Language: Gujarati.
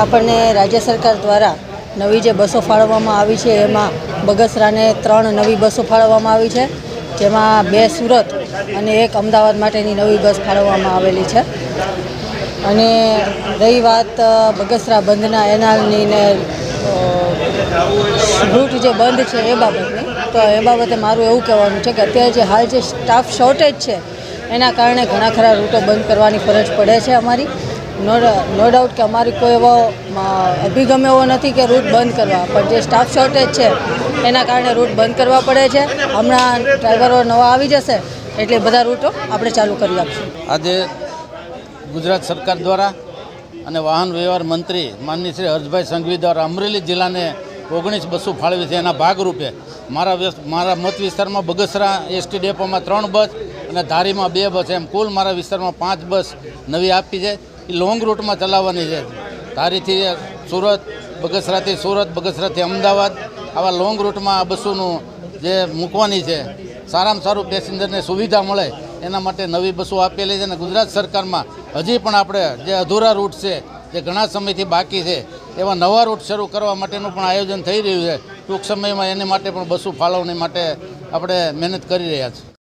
આપણને રાજ્ય સરકાર દ્વારા નવી જે બસો ફાળવવામાં આવી છે, એમાં બગસરાને ત્રણ નવી બસો ફાળવવામાં આવી છે. જેમાં બે સુરત અને એક અમદાવાદ માટેની નવી બસ ફાળવવામાં આવેલી છે. અને રહી વાત બગસરા બંધના એનાલની ને રૂટ જે બંધ છે એ બાબતની, તો એ બાબતે મારું એવું કહેવાનું છે કે અત્યારે જે હાલ જે સ્ટાફ શોર્ટેજ છે, એના કારણે ઘણા ખરા રૂટો બંધ કરવાની ફરજ પડે છે અમારી. નો નો ડાઉટ કે અમારી કોઈ એવો અભિગમ એવો નથી કે રૂટ બંધ કરવા. પણ જે સ્ટાફ શોર્ટેજ છે, એના કારણે રૂટ બંધ કરવા પડે છે. હમણાં ડ્રાઈવરો નવા આવી જશે, એટલે બધા રૂટો આપણે ચાલુ કરી આપશું. આજે ગુજરાત સરકાર દ્વારા અને વાહન વ્યવહાર મંત્રી માનની શ્રી હર્ષભાઈ સંઘવી દ્વારા અમરેલી જિલ્લાને ઓગણીસ બસો ફાળવી છે. એના ભાગરૂપે મારા મારા મત વિસ્તારમાં બગસરા એસટી ડેપોમાં ત્રણ બસ અને ધારીમાં બે બસ. એમ કુલ મારા વિસ્તારમાં પાંચ બસ નવી આપી છે. એ લોંગ રૂટમાં ચલાવવાની છે. ધારીથી સુરત, બગસરાથી સુરત, બગસરાથી અમદાવાદ, આવા લોંગ રૂટમાં આ બસોનું જે મૂકવાની છે, સારામાં સારું પેસેન્જરને સુવિધા મળે, એના માટે નવી બસો આપેલી છે અને ગુજરાત સરકારમાં હજી પણ આપણે જે અધૂરા રૂટ છે, જે ઘણા સમયથી બાકી છે, એવા નવા રૂટ શરૂ કરવા માટેનું પણ આયોજન થઈ રહ્યું છે. ટૂંક સમયમાં એની માટે પણ બસો ફાળવણી માટે આપણે મહેનત કરી રહ્યા છીએ.